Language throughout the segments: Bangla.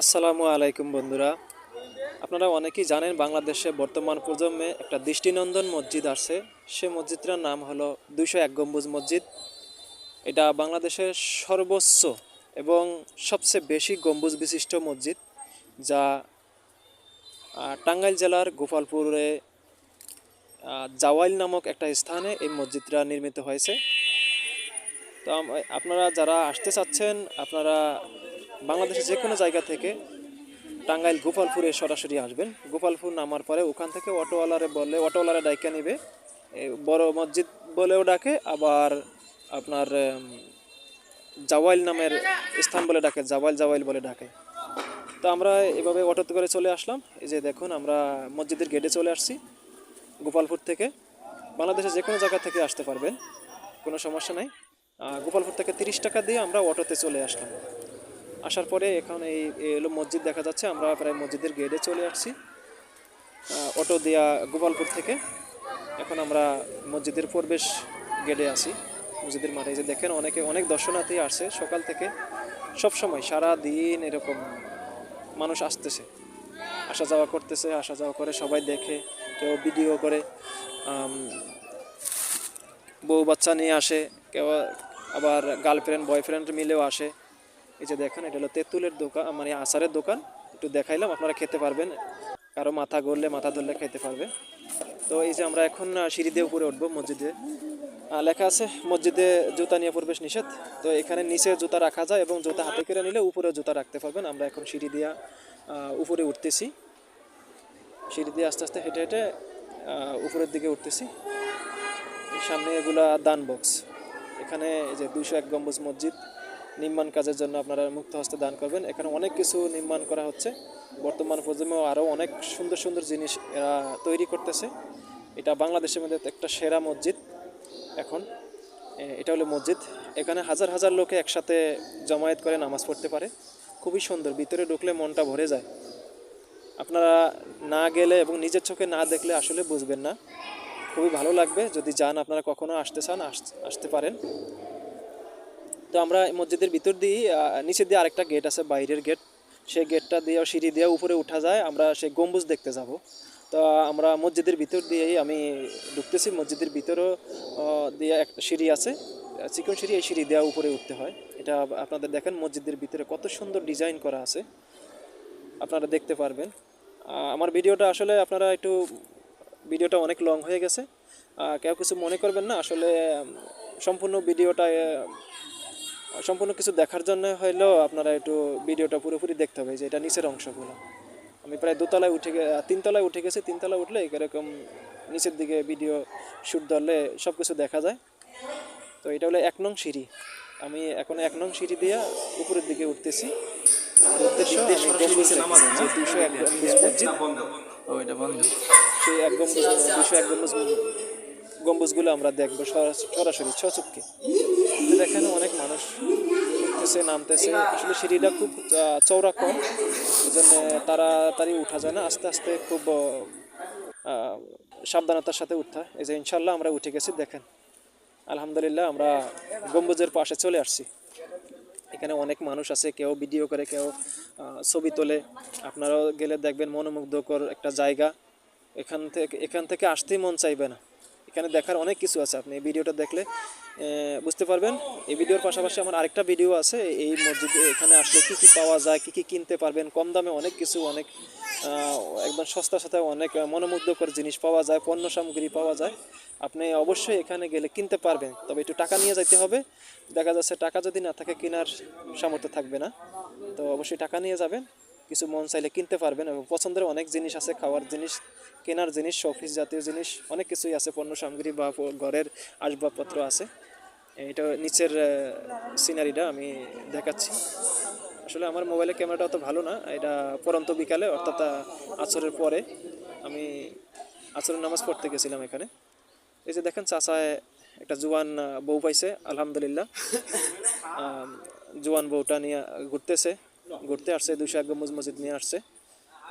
আসসালামু আলাইকুম বন্ধুরা। আপনারা অনেকেই জানেন বাংলাদেশে বর্তমান প্রজন্মে একটা দৃষ্টিনন্দন মসজিদ আছে। সে মসজিদটার নাম হলো দুইশো এক গম্বুজ মসজিদ। এটা বাংলাদেশের সর্বোচ্চ এবং সবচেয়ে বেশি গম্বুজ বিশিষ্ট মসজিদ, যা টাঙ্গাইল জেলার গোপালপুরে জাওয়াইল নামক একটা স্থানে এই মসজিদটা নির্মিত হয়েছে। তো আপনারা যারা আসতে চাচ্ছেন, আপনারা বাংলাদেশের যে কোনো জায়গা থেকে টাঙ্গাইল গোপালপুরে সরাসরি আসবেন। গোপালপুর নামার পরে ওখান থেকে অটোওয়ালারে বলে, অটোওয়ালারে ডাইকা নেবে। বড় মসজিদ বলেও ডাকে, আবার আপনার জাওয়াইল নামের স্থান বলে ডাকে, জাওয়াইল জাওয়াইল বলে ডাকে। তো আমরা এভাবে অটোতে করে চলে আসলাম। এই যে দেখুন, আমরা মসজিদের গেটে চলে আসছি, গোপালপুর থেকে। বাংলাদেশের যে কোনো জায়গা থেকে আসতে পারবেন, কোনো সমস্যা নাই। গোপালপুর থেকে তিরিশ টাকা দিয়ে আমরা অটোতে চলে আসলাম। আসার পরে এখন এই হলো মসজিদ দেখা যাচ্ছে। আমরা প্রায় মসজিদের গেটে চলে আসছি। অটো দেওয়া গোপালপুর থেকে। এখন আমরা মসজিদের প্রবেশ গেটে আছি। মসজিদের মাঠে যে দেখেন, অনেকে, অনেক দর্শনার্থী আসছে। সকাল থেকে সব সময়, সারা দিন এরকম মানুষ আসতেছে। আসা যাওয়া করতেছে, আসা যাওয়া করে, সবাই দেখে, কেউ ভিডিও করে বউ বাচ্চা নিয়ে আসে, কেউ আবার গার্লফ্রেন্ড বয়ফ্রেন্ড মিলেও আসে। এই যে দেখেন, এটা হলো তেঁতুলের দোকান মানে আচারের দোকান। একটু দেখাইলাম, আপনারা খেতে পারবেন। কারও মাথা গড়লে মাথা ধরলে খেতে পারবে। তো এই যে আমরা এখন সিঁড়ি দিয়ে উপরে উঠবো মসজিদে। লেখা আছে, মসজিদে জুতা নিয়ে প্রবেশ নিষেধ। তো এখানে নিচে জুতা রাখা যায় এবং জুতা হাতে করে নিলে উপরে জুতা রাখতে পারবেন। আমরা এখন সিঁড়ি দিয়া উপরে উঠতেছি। সিঁড়ি দিয়ে আস্তে আস্তে হেঁটে হেঁটে উপরের দিকে উঠতেছি। সামনে এগুলা দান বক্স এখানে যে দুইশো এক গম্বুজ মসজিদ। নির্মাণ কাজের জন্য আপনারা মুক্ত হস্তে দান করবেন। এখানে অনেক কিছু নির্মাণ করা হচ্ছে। বর্তমান প্রজন্ম আরও অনেক সুন্দর সুন্দর জিনিস এরা তৈরি করতেছে। এটা বাংলাদেশের মধ্যে একটা সেরা মসজিদ এখন। এটা হলো মসজিদ। এখানে হাজার হাজার লোকে একসাথে জমায়েত করে নামাজ পড়তে পারে। খুবই সুন্দর। ভিতরে ঢুকলে মনটা ভরে যায়। আপনারা না গেলে এবং নিজের চোখে না দেখলে আসলে বুঝবেন না। খুবই ভালো লাগবে। যদি যান, আপনারা কখনো আসতে চান, আস- আসতে পারেন। তো আমরা মসজিদের ভিতর দিয়ে নিচে দিয়ে আরেকটা গেট আছে, বাইরের গেট সেই গেটটা দিয়ে সিঁড়ি দিয়ে উপরে উঠা যায়, আমরা সেই গম্বুজ দেখতে যাব। তো, আমরা মসজিদের ভিতর দিয়েই আমি ঢুকতেছি, মসজিদের ভিতরেও দিয়ে একটা সিঁড়ি আছে। চিকন সিঁড়ি, এই সিঁড়ি দেওয়া উপরে উঠতে হয়। এটা আপনাদের দেখেন, মসজিদের ভিতরে কত সুন্দর ডিজাইন করা আছে। আপনারা দেখতে পারবেন। আমার ভিডিওটা আসলে আপনারা একটু, ভিডিওটা অনেক লং হয়ে গেছে। কেউ কিছু মনে করবেন না, আসলে সম্পূর্ণ ভিডিওটা সম্পূর্ণ কিছু দেখার জন্য হইলেও আপনারা একটু ভিডিওটা পুরোপুরি দেখতে হবে যে এটা নিচের অংশগুলো। আমি প্রায় দোতলায় উঠে তিনতলায় উঠে গেছি তিনতলায় উঠলে এরকম নিচের দিকে ভিডিও শ্যুট ধরলে সব কিছু দেখা যায়। তো এটা হলো এক নং সিঁড়ি। আমি এখন এক নং সিঁড়ি দিয়ে উপরের দিকে উঠতেছি। আমার উদ্দেশ্য আমি দুশো এক গম্বুজ মসজিদ। ও এটা বন্ধ। সেই এক গম্বুজ দুশো এক গম্বুজ গম্বুজগুলো আমরা দেখব সরা- সরাসরি ছচুককে দেখেন অনেক মানুষ উঠতেছে নামতেছে। আসলে সিঁড়িটা খুব চওড়া কম এই জন্য তাড়াতাড়ি উঠা যায় না। আস্তে আস্তে খুব সাবধানতার সাথে উঠতে এই যে ইনশাল্লাহ আমরা উঠে গেছি, দেখেন। আলহামদুলিল্লাহ আমরা গম্বুজের পাশে চলে আসছি। এখানে অনেক মানুষ আছে, কেউ ভিডিও করে, কেউ ছবি তোলে। আপনারাও গেলে দেখবেন মনোমুগ্ধকর একটা জায়গা। এখান থেকে এখান থেকে আসতেই মন চাইবে না। এখানে দেখার অনেক কিছু আছে। আপনি এই ভিডিওটা দেখলে বুঝতে পারবেন। এই ভিডিওর পাশাপাশি আমার আরেকটা ভিডিও আছে। এই মসজিদে এখানে আসলে কি কি পাওয়া যায়, কি কি কিনতে পারবেন, কম দামে অনেক কিছু, অনেক একদম সস্তার সাথে অনেক মনোমুগ্ধকর জিনিস পাওয়া যায়, পণ্য সামগ্রী পাওয়া যায়। আপনি অবশ্যই এখানে গেলে কিনতে পারবেন। তবে একটু টাকা নিয়ে যাইতে হবে। দেখা যাচ্ছে টাকা যদি না থাকে, কেনার সামর্থ্য থাকবে না। তো অবশ্যই টাকা নিয়ে যাবেন। কিছু মন চাইলে কিনতে পারবেন এবং পছন্দের অনেক জিনিস আছে খাওয়ার জিনিস কেনার জিনিস শপিস জাতীয় জিনিস অনেক কিছুই আছে পণ্য সামগ্রী বা ঘরের আসবাবপত্র আছে। এটা নিচের সিনারিটা আমি দেখাচ্ছি। আসলে আমার মোবাইলের ক্যামেরাটা অত ভালো না এটা পরন্ত বিকালে অর্থাৎ আহ, আসরের পরে। আমি আসরের নামাজ পড়তে গেছিলাম এখানে। এই যে দেখেন চাচায় একটা জুয়ান বউ পাইছে আলহামদুলিল্লাহ। জুয়ান বউটা নিয়ে ঘুরতেছে। ঘুরতে আসছে দুশো এক গম্বুজ মসজিদ নিয়ে আসছে।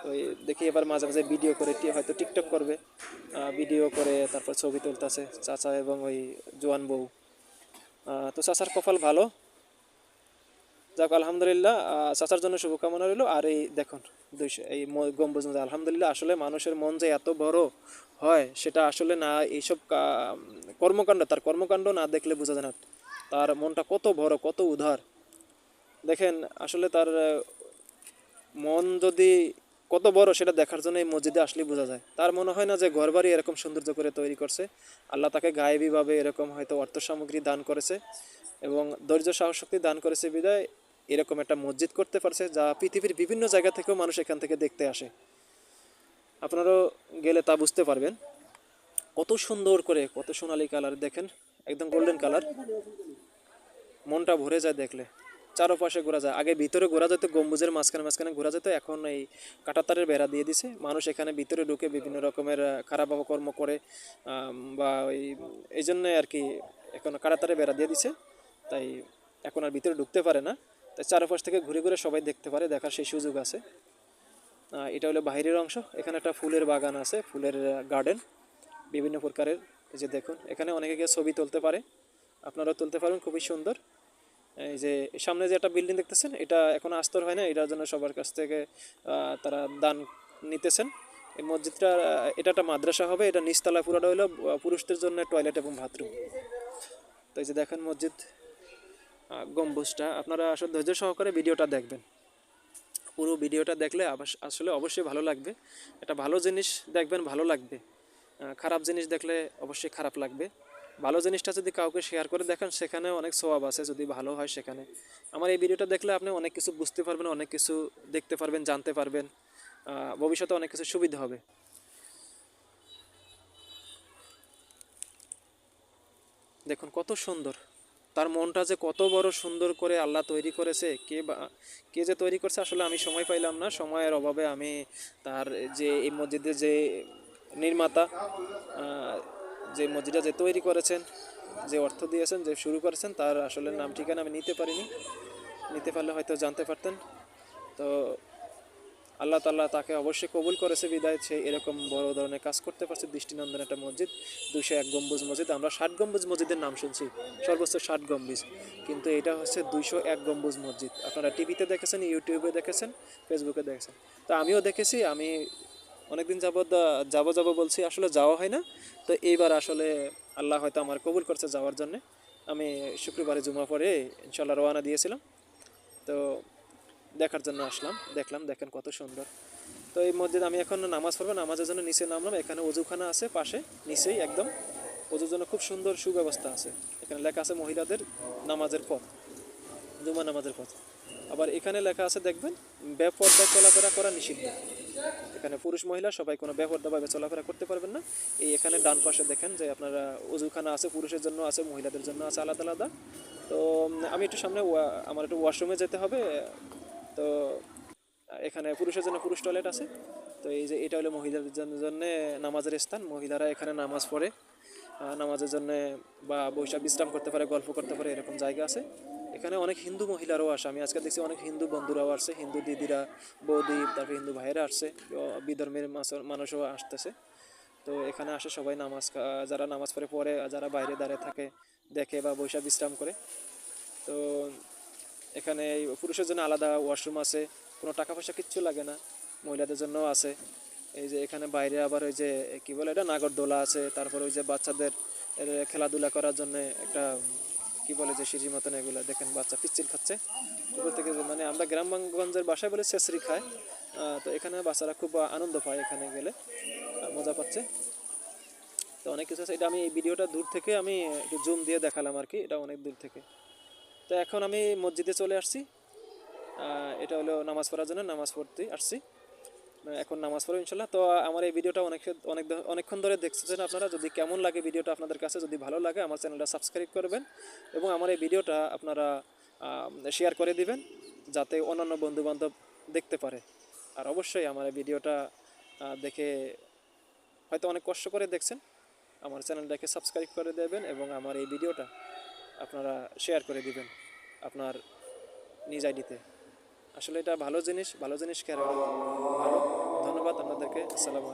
ওই দেখি এবার মাঝে মাঝে ভিডিও করে হয়তো টিকটক করবে। ভিডিও করে, তারপর ছবি তুলতেছে চাচা এবং ওই জোয়ান বউ। তো চাচার কপাল ভালো। যাক, আলহামদুলিল্লাহ চাচার জন্য শুভকামনা রইল। আর এই দেখুন, দুইশো এই গম্বুজ মসজিদ, আলহামদুলিল্লাহ, আসলে মানুষের মন যে এত বড় হয়, সেটা আসলে না, এইসব কর্মকাণ্ড, তার কর্মকাণ্ড না দেখলে বোঝা যায় না। তার মনটা কত বড়, কত উদার। দেখেন, আসলে তার মন যদি কত বড় সেটা দেখার জন্য এই মসজিদে আসলেই বোঝা যায়। তার মনে হয় না যে ঘরবাড়ি এরকম সৌন্দর্য করে তৈরি করছে। আল্লাহ তাকে গায়েবীভাবে এরকম হয়তো অর্থ সামগ্রী দান করেছে এবং ধৈর্য, সাহস, শক্তি দান করেছে বিদায় এরকম একটা মসজিদ করতে পারছে যা পৃথিবীর বিভিন্ন জায়গা থেকেও মানুষ এখান থেকে দেখতে আসে। আপনারাও গেলে তা বুঝতে পারবেন। কত সুন্দর করে, কত সোনালী কালার দেখেন, একদম গোল্ডেন কালার মনটা ভরে যায় দেখলে। চারপাশে ঘোরা যায়। আগে ভিতরে ঘোরা যেত, গম্বুজের মাঝখানে মাঝখানে ঘোরা যেত, এখন এই কাটাতারের বেড়া দিয়ে দিছে। মানুষ এখানে ভিতরে ঢুকে বিভিন্ন রকমের খারাপ অপকর্ম করে বা ওই এই জন্যে আর কি এখন কাটাতারে বেড়া দিয়ে দিছে। তাই এখন আর ভিতরে ঢুকতে পারে না। তাই চারোপাশ থেকে ঘুরে ঘুরে সবাই দেখতে পারে, দেখার সেই সুযোগ আছে। এটা হলো বাইরের অংশ। এখানে একটা ফুলের বাগান আছে, ফুলের গার্ডেন বিভিন্ন প্রকারের, এই যে দেখুন, এখানে অনেকে ছবি তুলতে পারে। আপনারাও তুলতে পারেন খুবই সুন্দর। এই যে সামনে যে একটা বিল্ডিং দেখতেছেন, এটা এখন আস্তর হয় না এটার জন্য সবার কাছ থেকে তারা দান নিতেছেন। এই মসজিদটা, এটা একটা মাদ্রাসা হবে, এটা নিচতলা পুরোটা হলো পুরুষদের জন্য টয়লেট এবং বাথরুম তো এই যে দেখেন মসজিদ গম্বুজটা। আপনারা আসলে ধৈর্য সহকারে ভিডিওটা দেখবেন। পুরো ভিডিওটা দেখলে আসলে অবশ্যই ভালো লাগবে। এটা ভালো জিনিস দেখবেন, ভালো লাগবে। খারাপ জিনিস দেখলে অবশ্যই খারাপ লাগবে। ভালো জিনিসটা যদি কাউকে শেয়ার করে দেখেন, সেখানে অনেক স্বভাব আছে, যদি ভালো হয় সেখানে। আমার এই ভিডিওটা দেখলে আপনি অনেক কিছু বুঝতে পারবেন, অনেক কিছু দেখতে পারবেন, জানতে পারবেন ভবিষ্যতে অনেক কিছু সুবিধা হবে। দেখুন, কত সুন্দর। তার মনটা যে কত বড় সুন্দর করে আল্লাহ তৈরি করেছে, কে কে যে তৈরি করছে আসলে আমি সময় পাইলাম না। সময়ের অভাবে আমি তার যে এই মসজিদের যে নির্মাতা যে মসজিদটা যে তৈরি করেছেন, যে অর্থ দিয়েছেন, যে শুরু করেছেন, তার আসলে নাম ঠিকানা আমি নিতে পারিনি। নিতে পারলে হয়তো জানতে পারতেন। তো আল্লাহ তাল্লাহ তাকে অবশ্যই কবুল করেছে বিদায়। সে এরকম বড় ধরনের কাজ করতে পারছে। দৃষ্টিনন্দন একটা মসজিদ, দুইশো এক গম্বুজ মসজিদ। আমরা ষাট গম্বুজ মসজিদের নাম শুনছি, সর্বোচ্চ ষাট গম্বুজ। কিন্তু এটা হচ্ছে দুইশো এক গম্বুজ মসজিদ। আপনারা টিভিতে দেখেছেন, ইউটিউবে দেখেছেন, ফেসবুকে দেখেছেন। তো আমিও দেখেছি, আমি অনেকদিন যাবৎ যাব যাব বলছি, আসলে যাওয়া হয় না। তো এইবার আসলে আল্লাহ হয়তো আমার কবুল করছে যাওয়ার জন্যে। আমি শুক্রবারে জুমা পরে ইনশাল্লাহ রওয়ানা দিয়েছিলাম। তো দেখার জন্য আসলাম, দেখলাম, দেখেন কত সুন্দর। তো এই মসজিদ আমি এখন নামাজ পড়ব, নামাজের জন্য নিচে নামলাম, এখানে অজুখানা আছে পাশে, নিচেই একদম। অজুর জন্য খুব সুন্দর সুব্যবস্থা আছে। এখানে লেখা আছে মহিলাদের নামাজের পথ জুমা নামাজের পথ। আবার এখানে লেখা আছে, দেখবেন বেপর্দা চলাফেরা করা নিষিদ্ধ। এখানে পুরুষ মহিলা, সবাই কোনো বেপর্দাভাবে চলাফেরা করতে পারবেন না। এই এখানে ডান পাশে দেখেন যে আপনারা অজুখানা আছে, পুরুষের জন্য আছে, মহিলাদের জন্য আছে, আলাদা আলাদা। তো আমি একটু সামনে আমার একটু ওয়াশরুমে যেতে হবে। তো, এখানে পুরুষের জন্য পুরুষ টয়লেট আছে। তো এই যে, এটা হলো মহিলাদের জন্য নামাজের স্থান। মহিলারা এখানে নামাজ পড়ে। নামাজের জন্য বা বৈশাখ বিশ্রাম করতে পারে, গল্প করতে পারে, এরকম জায়গা আছে। এখানে অনেক হিন্দু মহিলারাও আসে। আমি আজকে দেখছি অনেক হিন্দু বন্ধুরাও আসছে, হিন্দু দিদিরা, বৌদি, তারপরে হিন্দু ভাইয়েরা আসছে। বিধর্মের মানুষও আসতেছে। তো এখানে আসে সবাই নামাজ যারা নামাজ পড়ে পড়ে যারা বাইরে দাঁড়িয়ে থাকে, দেখে বা বৈশাখ বিশ্রাম করে। তো এখানে পুরুষের জন্য আলাদা ওয়াশরুম আছে, কোনো টাকা পয়সা কিচ্ছু লাগে না, মহিলাদের জন্যও আছে। এই যে এখানে বাইরে আবার ওই যে, কি বলে এটা, নাগরদোলা আছে, তারপর ওই যে বাচ্চাদের খেলাধুলা করার জন্য একটা কি বলে যে সিঁড়ির মতন এগুলো? দেখেন, বাচ্চা পিচ্ছিল খাচ্ছে। উপর থেকে মানে আমরা গ্রামগঞ্জের বাসায় বলে ছেঁচড়ি খায়। তো এখানে বাচ্চারা খুব আনন্দ পায় এখানে গেলে। মজা পাচ্ছে। তো অনেক কিছু আছে। এটা আমি এই ভিডিওটা দূর থেকে আমি একটু জুম দিয়ে দেখালাম আর কি। এটা অনেক দূর থেকে। তো এখন আমি মসজিদে চলে আসছি। এটা হলো নামাজ পড়ার জন্য নামাজ পড়তে আসছি। এখন নামাজ পড়ো ইনশাল্লাহ। তো আমার এই ভিডিওটা অনেক অনেক অনেকক্ষণ ধরে দেখছেন আপনারা। যদি কেমন লাগে ভিডিওটা আপনাদের কাছে, যদি ভালো লাগে, আমার চ্যানেলটা সাবস্ক্রাইব করবেন এবং আমার এই ভিডিওটা আপনারা শেয়ার করে দিবেন, যাতে অন্যান্য বন্ধুবান্ধব দেখতে পারে। আর অবশ্যই আমার এই ভিডিওটা দেখে হয়তো অনেক কষ্ট করে দেখছেন। আমার চ্যানেলটাকে সাবস্ক্রাইব করে দেবেন এবং আমার এই ভিডিওটা আপনারা শেয়ার করে দিবেন আপনার নিজ আইডিতে। আসলে এটা ভালো জিনিস ভালো জিনিস কেন ভালো। ধন্যবাদ আপনাদেরকে। আসসালামু